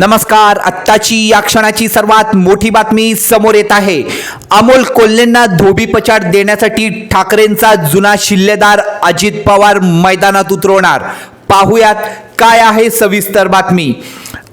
नमस्कार. आत्ताची या क्षणाची सर्वात मोठी बातमी समोर येत आहे. अमोल कोल्हेंना धोबीपछाड देण्यासाठी ठाकरेंचा जुना शिल्लेदार अजित पवार मैदानात उतरवणार. पाहुयात काय आहे सविस्तर बातमी.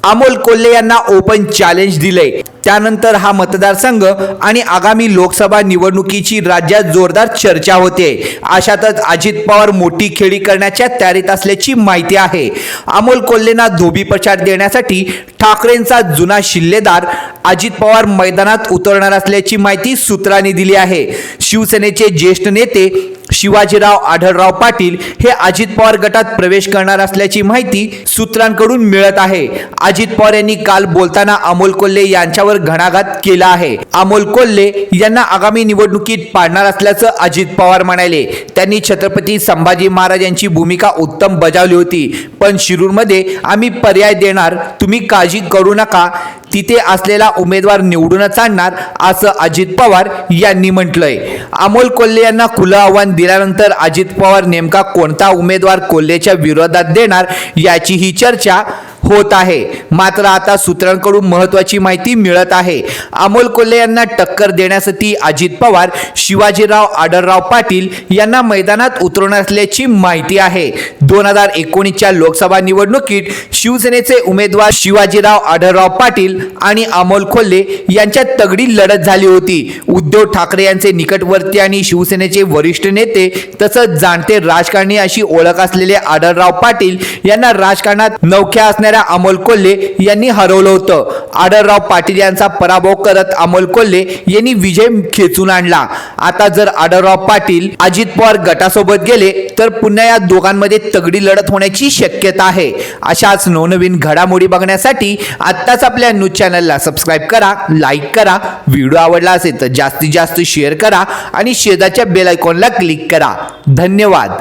अमोल कोल्हे यांना ओपन चॅलेंज दिले त्यानंतर हा मतदारसंघ आणि आगामी लोकसभा निवडणुकीची राज्यात जोरदार चर्चा होते. अशातच अजित पवार मोठी खेळी करण्याच्या तयारीत असल्याची माहिती आहे. अमोल कोल्हेंना प्रचार देण्यासाठी ठाकरेंचा जुना शिल्लेदार अजित पवार मैदानात उतरणार असल्याची माहिती सूत्रांनी दिली आहे. शिवसेनेचे ज्येष्ठ नेते शिवाजीराव आढळराव पाटील हे अजित पवार गटात प्रवेश करणार असल्याची माहिती सूत्रांकडून मिळत आहे. अजित पवार यांनी काल बोलताना अमोल कोल्हे यांच्यावर घणाघात केला आहे. अमोल कोल्हे यांना आगामी निवडणुकीत पाडणार असल्याचं अजित पवार म्हणाले. त्यांनी छत्रपती संभाजी महाराज यांची भूमिका उत्तम बजावली होती. पण शिरूरमध्ये आम्ही पर्याय देणार तुम्ही काळजी करू नका. तिथे असलेला उमेदवार निवडूनच आणणार असं अजित पवार यांनी म्हटलंय. अमोल कोल्हे यांना खुलं आव्हान दिल्यानंतर अजित पवार नेमका कोणता उमेदवार कोल्हेच्या विरोधात देणार याची ही चर्चा होत आहे. मात्र आता सूत्रांकडून महत्वाची माहिती मिळत आहे. अमोल कोल्हे यांना टक्कर देण्यासाठी अजित पवार शिवाजीराव आडरराव पाटील यांना मैदानात उतरवणार असल्याची माहिती आहे. दोन हजार एकोणीसच्या लोकसभा निवडणुकीत शिवसेनेचे उमेदवार शिवाजीराव आढळराव पाटील आणि अमोल खोल्ले यांच्यात तगडी लढत झाली होती. उद्धव ठाकरे यांचे निकटवर्ती आणि शिवसेनेचे वरिष्ठ नेते तसंच जाणते राजकारणी अशी ओळख असलेले आढळराव पाटील यांना राजकारणात नौख्या असणाऱ्या अमोल कोल्हे यांनी हरवलं होतं. आढळराव पाटील यांचा पराभव करत अमोल कोल्हे यांनी विजय खेचून आणला. आता जर आढळराव पाटील अजित पवार गटासोबत गेले तर पुन्हा या दोघांमध्ये तगडी लढत होण्याची शक्यता आहे. अशाच नवनवीन घडामोडी बघण्यासाठी आत्ताच आपल्या न्यूज चॅनलला सबस्क्राईब करा लाईक करा व्हिडिओ आवडला असेल तर जास्तीत जास्त शेअर करा आणि शेजारच्या बेल आयकॉनला क्लिक करा. धन्यवाद.